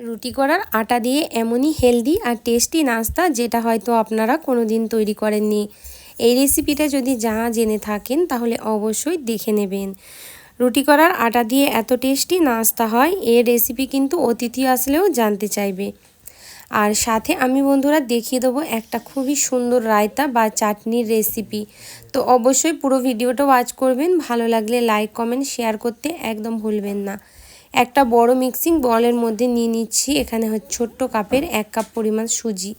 রুটি করার আটা দিয়ে এমনই হেলদি আর টেস্টি নাস্তা যেটা হয়তো আপনারা কোনো দিন তৈরি করেননি। এই রেসিপিটা যদি যা জেনে থাকেন, তাহলে অবশ্যই দেখে নেবেন। রুটি করার আটা দিয়ে এত টেস্টি নাস্তা হয় এর রেসিপি কিন্তু অতিথি আসলেও জানতে চাইবে। আর সাথে আমি বন্ধুরা দেখিয়ে দেবো একটা খুবই সুন্দর রায়তা বা চাটনির রেসিপি। তো অবশ্যই পুরো ভিডিওটা ওয়াচ করবেন, ভালো লাগলে লাইক কমেন্ট শেয়ার করতে একদম ভুলবেন না। একটা বড় মিক্সিং বলের মধ্যে নিয়ে নিচ্ছি। এখানে হচ্ছে ছোট্ট কাপের এক কাপ পরিমাণ সুজি।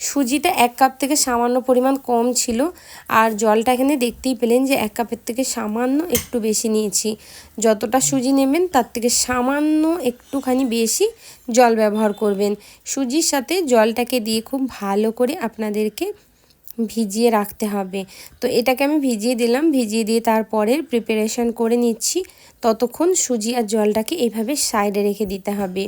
সুজিটা এক কাপ থেকে সামান্য পরিমাণ কম ছিল। আর জলটা এখানে দেখতেই পেলেন যে এক কাপের থেকে সামান্য একটু বেশি নিয়েছি। যতটা সুজি নেবেন, তার থেকে সামান্য একটুখানি বেশি জল ব্যবহার করবেন। সুজির সাথে জলটাকে দিয়ে খুব ভালো করে আপনাদেরকে ভিজিয়ে রাখতে হবে। তো এটাকে আমি ভিজিয়ে দিলাম। ভিজিয়ে দিয়ে তারপরের প্রিপারেশান করে নিচ্ছি। ততক্ষণ সুজি আর জলটাকে এইভাবে সাইডে রেখে দিতে হবে।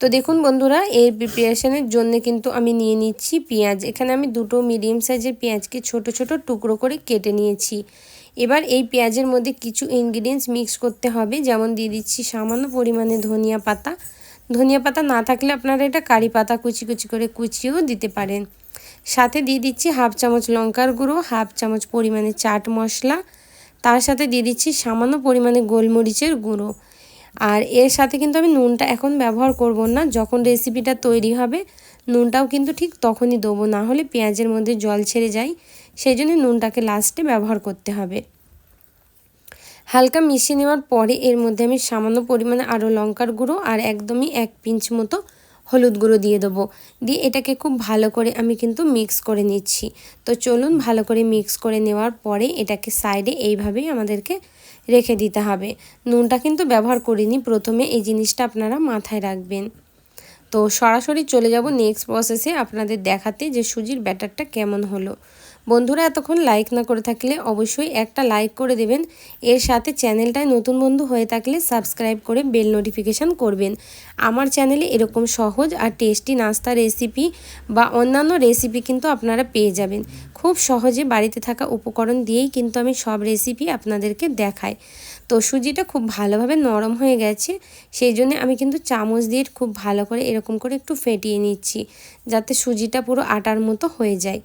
তো দেখুন বন্ধুরা, এই প্রিপারেশানের জন্য কিন্তু আমি নিয়ে নিচ্ছি পেঁয়াজ। এখানে আমি দুটো মিডিয়াম সাইজের পেঁয়াজকে ছোট ছোট টুকরো করে কেটে নিয়েছি। এবার এই পেঁয়াজের মধ্যে কিছু ইনগ্রিডিয়েন্টস মিক্স করতে হবে। যেমন দিয়ে দিচ্ছি সামান্য পরিমাণে ধনিয়া পাতা। ধনিয়া পাতা না থাকলে আপনারা এটা কারি পাতা কুচি কুচি করে কুচিয়েও দিতে পারেন। সাথে দিয়ে দিচ্ছি হাফ চামচ লঙ্কার গুঁড়ো, হাফ চামচ পরিমাণে চাট মশলা। তার সাথে দিয়ে দিচ্ছি সামান্য পরিমাণে গোলমরিচের গুঁড়ো। আর এর সাথে কিন্তু আমি নুনটা এখন ব্যবহার করব না, যখন রেসিপিটা তৈরি হবে, নুনটাও কিন্তু ঠিক তখনই দেবো, না হলে পেঁয়াজের মধ্যে জল ছেড়ে যায়। সেই জন্য নুনটাকে লাস্টে ব্যবহার করতে হবে। হালকা মিশিয়ে নেওয়ার পরে এর মধ্যে আমি সামান্য পরিমাণে আরও লঙ্কার গুঁড়ো আর একদমই এক পিঞ্চ মতো হলুদ গুঁড়ো দিয়ে দেবো। দিয়ে এটাকে খুব ভালো করে আমি কিন্তু মিক্স করে নিচ্ছি। তো চলুন ভালো করে মিক্স করে নেওয়ার পরে এটাকে সাইডে এইভাবেই আমাদেরকে রেখে দিতে হবে। নুনটা কিন্তু ব্যবহার করিনি, প্রথমে এই জিনিসটা আপনারা মাথায় রাখবেন। তো সরাসরি চলে যাব নেক্সট প্রসেসে আপনাদের দেখাতে যে সুজির ব্যাটারটা কেমন হলো। বন্ধুরা, এতক্ষণ লাইক না করে থাকলে অবশ্যই একটা লাইক করে দেবেন। এর সাথে চ্যানেলটায় নতুন বন্ধু হয়ে থাকলে সাবস্ক্রাইব করে বেল নোটিফিকেশান করবেন। আমার চ্যানেলে এরকম সহজ আর টেস্টি নাস্তা রেসিপি বা অন্যান্য রেসিপি কিন্তু আপনারা পেয়ে যাবেন। খুব সহজে বাড়িতে থাকা উপকরণ দিয়েই কিন্তু আমি সব রেসিপি আপনাদেরকে দেখাই। তো সুজিটা খুব ভালোভাবে নরম হয়ে গেছে, সেই জন্য আমি কিন্তু চামচ দিয়ে খুব ভালো করে এরকম করে একটু ফেটিয়ে নিচ্ছি, যাতে সুজিটা পুরো আটার মতো হয়ে যায়।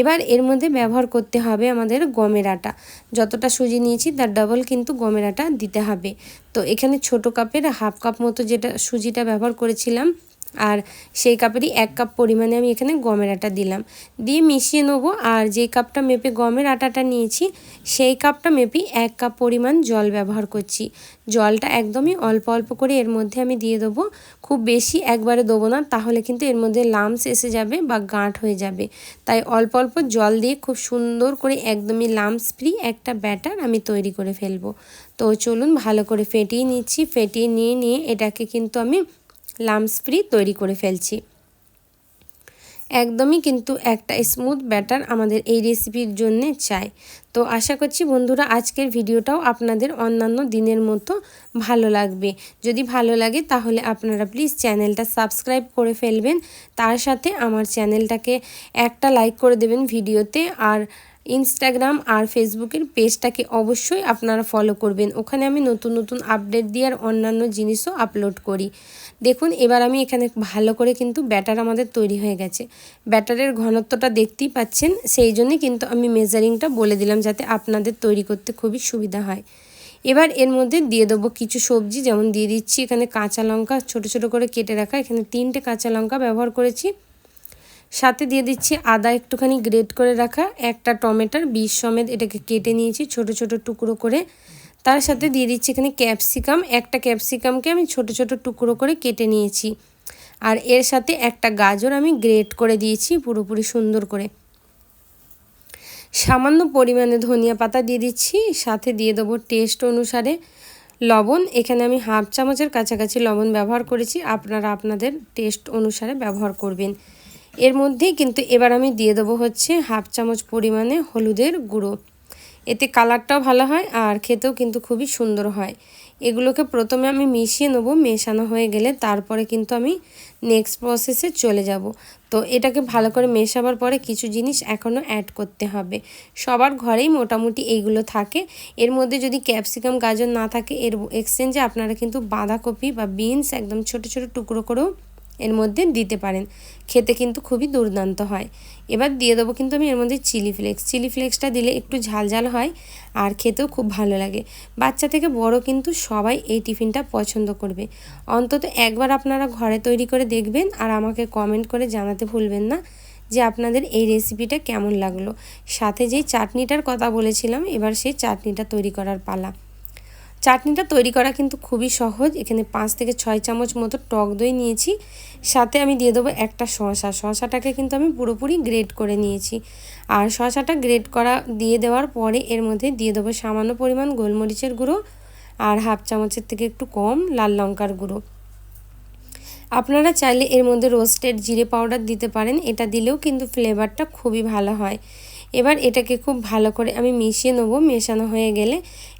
এবার এর মধ্যে ব্যবহার করতে হবে আমাদের গমের আটা, যতটা সুজি নিয়েছি তার ডবল কিন্তু গমের আটা দিতে হবে। তো এখানে ছোট কাপের হাফ কাপ মতো যেটা সুজিটা ব্যবহার করেছিলাম আর সেই কাপেরই এক কাপ পরিমাণে আমি এখানে গমের আটা দিলাম। দিয়ে মিশিয়ে নেব আর যে কাপটা মেপে গমের আটাটা নিয়েছি, সেই কাপটা মেপে এক কাপ পরিমাণ জল ব্যবহার করছি। জলটা একদমই অল্প অল্প করে এর মধ্যে আমি দিয়ে দেবো। খুব বেশি একবারে দেবো না, তাহলে কিন্তু এর মধ্যে লামস এসে যাবে বা গাঁট হয়ে যাবে। তাই অল্প অল্প জল দিয়ে খুব সুন্দর করে একদমই লামস ফ্রি একটা ব্যাটার আমি তৈরি করে ফেলব। তো চলুন ভালো করে ফেটিয়ে নিচ্ছি। ফেটিয়ে নিয়ে নিয়ে এটাকে কিন্তু আমি লামস ফ্রি তৈরি করে ফেলছি। একদমই কিন্তু একটা স্মুথ ব্যাটার আমাদের এই রেসিপির জন্যে চাই। তো আশা করছি বন্ধুরা আজকের ভিডিওটাও আপনাদের অন্যান্য দিনের মতো ভালো লাগবে। যদি ভালো লাগে তাহলে আপনারা প্লিজ চ্যানেলটা সাবস্ক্রাইব করে ফেলবেন। তার সাথে আমার চ্যানেলটাকে একটা লাইক করে দেবেন ভিডিওতে। আর ইনস্টাগ্রাম আর ফেসবুকের পেজটাকে অবশ্যই আপনারা ফলো করবেন। ওখানে আমি নতুন নতুন আপডেট দিয়ে আর অন্যান্য জিনিসও আপলোড করি। দেখুন, এবার আমি এখানে ভালো করে কিন্তু ব্যাটার আমাদের তৈরি হয়ে গেছে। ব্যাটারের ঘনত্বটা দেখতেই পাচ্ছেন, সেই জন্যই কিন্তু আমি মেজারিংটা বলে দিলাম যাতে আপনাদের তৈরি করতে খুবই সুবিধা হয়। এবার এর মধ্যে দিয়ে দেবো কিছু সবজি, যেমন দিয়ে দিচ্ছি এখানে কাঁচা লঙ্কা, ছোট ছোট করে কেটে রাখা। এখানে তিনটে কাঁচা লঙ্কা ব্যবহার করেছি। সাথে দিয়ে দিচ্ছি আদা একটুখানি গ্রেট করে রাখা, একটা টমেটোর বীজ সমেত এটাকে কেটে নিয়েছি ছোট ছোট টুকরো করে। তার সাথে দিয়ে দিচ্ছি এখানে ক্যাপসিকাম, একটা ক্যাপসিকামকে আমি ছোট ছোট টুকরো করে কেটে নিয়েছি। আর এর সাথে একটা গাজর আমি গ্রেট করে দিয়েছি পুরোপুরি সুন্দর করে। সামান্য পরিমাণে ধনিয়া পাতা দিয়ে দিচ্ছি, সাথে দিয়ে দেবো টেস্ট অনুসারে লবণ। এখানে আমি হাফ চামচের কাছাকাছি লবণ ব্যবহার করেছি, আপনারা আপনাদের টেস্ট অনুসারে ব্যবহার করবেন। এর মধ্যেই কিন্তু এবার আমি দিয়ে দেবো হচ্ছে হাফ চামচ পরিমাণে হলুদের গুঁড়ো। এতে কালারটাও ভালো হয় আর খেতেও কিন্তু খুবই সুন্দর হয়। এগুলোকে প্রথমে আমি মিশিয়ে নেব, মেশানো হয়ে গেলে তারপরে কিন্তু আমি নেক্সট প্রসেসে চলে যাব। তো এটাকে ভালো করে মেশাবার পরে কিছু জিনিস এখনও অ্যাড করতে হবে। সবার ঘরেই মোটামুটি এইগুলো থাকে। এর মধ্যে যদি ক্যাপসিকাম গাজর না থাকে, এর এক্সচেঞ্জে আপনারা কিন্তু বাঁধাকপি বা বিনস একদম ছোট ছোট টুকরো করেও এর মধ্যে দিতে পারেন। খেতে কিন্তু খুবই দুর্দান্ত হয়। এবার দিয়ে দেবো কিন্তু আমি এর মধ্যে চিলি ফ্লেক্স। চিলি ফ্লেক্সটা দিলে একটু ঝাল ঝাল হয় আর খেতেও খুব ভালো লাগে। বাচ্চা থেকে বড় কিন্তু সবাই এই টিফিনটা পছন্দ করবে। অন্তত একবার আপনারা ঘরে তৈরি করে দেখবেন আর আমাকে কমেন্ট করে জানাতে ভুলবেন না যে আপনাদের এই রেসিপিটা কেমন লাগল। সাথে যেই চাটনিটার কথা বলেছিলাম, এবার সেই চাটনিটা তৈরি করার পালা। চাটনিটা তৈরি করা কিন্তু খুবই সহজ। এখানে পাঁচ থেকে ছয় চামচ মতো টক দই নিয়েছি। সাথে আমি দিয়ে দেবো একটা শশা শশাটাকে কিন্তু আমি পুরোপুরি গ্রেড করে নিয়েছি। আর শশাটা গ্রেড করা, দিয়ে দেওয়ার পরে এর মধ্যে দিয়ে দেবো সামান্য পরিমাণ গোলমরিচের গুঁড়ো আর হাফ চামচের থেকে একটু কম লাল লঙ্কার গুঁড়ো। আপনারা চাইলে এর মধ্যে রোস্টেড জিরে পাউডার দিতে পারেন। এটা দিলেও কিন্তু ফ্লেভারটা খুবই ভালো হয়। এবার এটাকে খুব ভালো করে আমি মিশিয়ে নেব। মেশানো হয়ে গেলে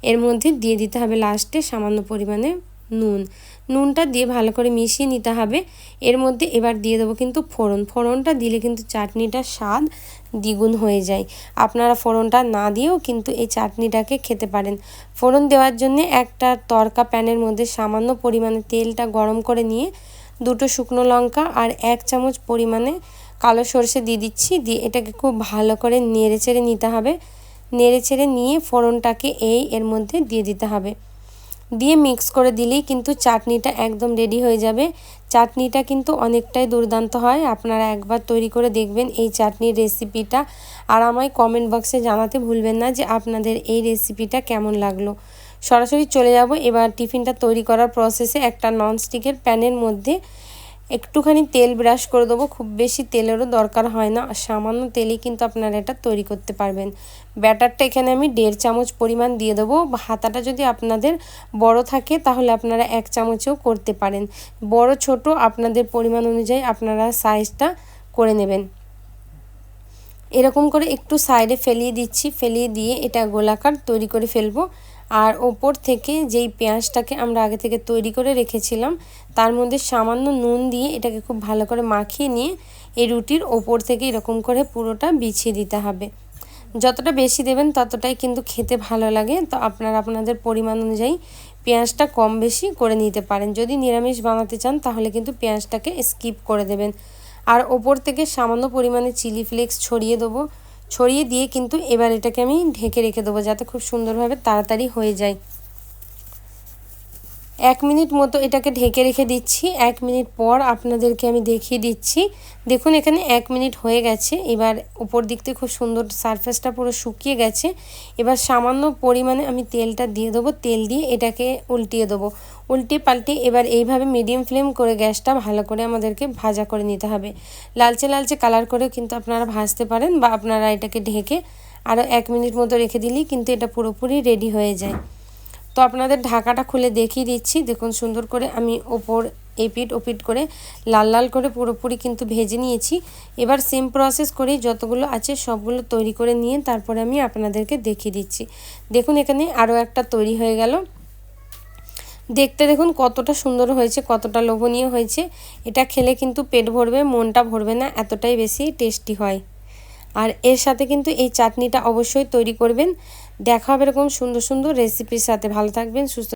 এর মধ্যে দিয়ে দিতে হবে লাস্টে সামান্য পরিমাণে নুন। নুনটা দিয়ে ভালো করে মিশিয়ে নিতে হবে। এর মধ্যে এবার দিয়ে দেবো কিন্তু ফোড়ন। ফোড়নটা দিলে কিন্তু চাটনিটার স্বাদ দ্বিগুণ হয়ে যায়। আপনারা ফোড়নটা না দিয়েও কিন্তু এই চাটনিটাকে খেতে পারেন। ফোড়ন দেওয়ার জন্য একটা তরকা প্যানের মধ্যে সামান্য পরিমাণে তেলটা গরম করে নিয়ে দুটো শুকনো লঙ্কা আর এক চামচ পরিমাণে কালো সর্ষে দিয়ে দিচ্ছি, দিয়ে এটাকে খুব ভালো করে নেড়ে চেড়ে নিতে হবে। নেড়ে চেড়ে নিয়ে ফোড়নটাকে এই এর মধ্যে দিয়ে দিতে হবে। দিয়ে মিক্স করে দিলেই কিন্তু চাটনিটা একদম রেডি হয়ে যাবে। চাটনিটা কিন্তু অনেকটাই দুর্দান্ত হয়। আপনারা একবার তৈরি করে দেখবেন এই চাটনির রেসিপিটা। আর আমায় কমেন্ট বক্সে জানাতে ভুলবেন না যে আপনাদের এই রেসিপিটা কেমন লাগল। সরাসরি চলে যাব। এবার টিফিনটা তৈরি করার প্রসেসে একটা ননস্টিকের প্যানের মধ্যে একটুখানি তেল ব্রাশ করে দেবো, খুব বেশি তেলেরও দরকার হয় না। সামান্য তেলেই কিন্তু আপনারা এটা তৈরি করতে পারবেন। ব্যাটারটা এখানে আমি দেড় চামচ পরিমাণ দিয়ে দেবো। হাতাটা যদি আপনাদের বড় থাকে, তাহলে আপনারা এক চামচেও করতে পারেন। বড়, ছোট আপনাদের পরিমাণ অনুযায়ী আপনারা সাইজটা করে নেবেন। এরকম করে একটু সাইডে ফেলিয়ে দিচ্ছি। ফেলিয়ে দিয়ে এটা গোলাকার তৈরি করে ফেলব। আর ওপর থেকে যেই পেঁয়াজটাকে আমরা আগে থেকে তৈরি করে রেখেছিলাম, তার মধ্যে সামান্য নুন দিয়ে এটাকে খুব ভালো করে মাখিয়ে নিয়ে এই রুটির ওপর থেকে এরকম করে পুরোটা বিছিয়ে দিতে হবে। যতটা বেশি দেবেন ততটাই কিন্তু খেতে ভালো লাগে। তো আপনারা আপনাদের পরিমাণ অনুযায়ী পেঁয়াজটা কম বেশি করে নিতে পারেন। যদি নিরামিষ বানাতে চান তাহলে কিন্তু পেঁয়াজটাকে স্কিপ করে দেবেন। আর ওপর থেকে সামান্য পরিমাণে চিলি ফ্লেক্স ছড়িয়ে দেবো। ছড়িয়ে দিয়ে কিন্তু এবার এটাকে আমি ঢেকে রেখে দেবো যাতে খুব সুন্দরভাবে তাড়াতাড়ি হয়ে যায়। এক মিনিট মতো এটাকে ঢেকে রেখে দিচ্ছি। এক মিনিট পর আপনাদেরকে আমি দেখিয়ে দিচ্ছি। দেখুন, এখানে এক মিনিট হয়ে গেছে। এবার উপর দিক থেকে খুব সুন্দর সারফেসটা পুরো শুকিয়ে গেছে। এবার সামান্য পরিমাণে আমি তেলটা দিয়ে দেবো। তেল দিয়ে এটাকে উল্টিয়ে দেবো। উল্টে পাল্টে এবার এইভাবে মিডিয়াম ফ্লেম করে গ্যাসটা ভালো করে আমাদেরকে ভাজা করে নিতে হবে। লালচে লালচে কালার করেও কিন্তু আপনারা ভাজতে পারেন বা আপনারা এটাকে ঢেকে আরও এক মিনিট মতো রেখে দিলেই কিন্তু এটা পুরোপুরি রেডি হয়ে যায়। তো আপনাদের ঢাকাটা খুলে দেখিয়ে দিচ্ছি। দেখুন, সুন্দর করে আমি ওপর এপিট ওপিট করে লাল লাল করে পুরোপুরি কিন্তু ভেজে নিয়েছি। এবার সেম প্রসেস করে যতগুলো আছে সবগুলো তৈরি করে নিয়ে তারপরে আমি আপনাদেরকে দেখিয়ে দিচ্ছি। দেখুন, এখানে আরও একটা তৈরি হয়ে গেল। দেখতে দেখুন কতটা সুন্দর হয়েছে, কতটা লোভনীয় হয়েছে। এটা খেলে কিন্তু পেট ভরবে, মনটা ভরবে না, এতটাই বেশি টেস্টি হয়। আর এর সাথে কিন্তু এই চাটনিটা অবশ্যই তৈরি করবেন। দেখা হবে এরকম সুন্দর সুন্দর রেসিপির সাথে। ভালো থাকবেন সুস্থ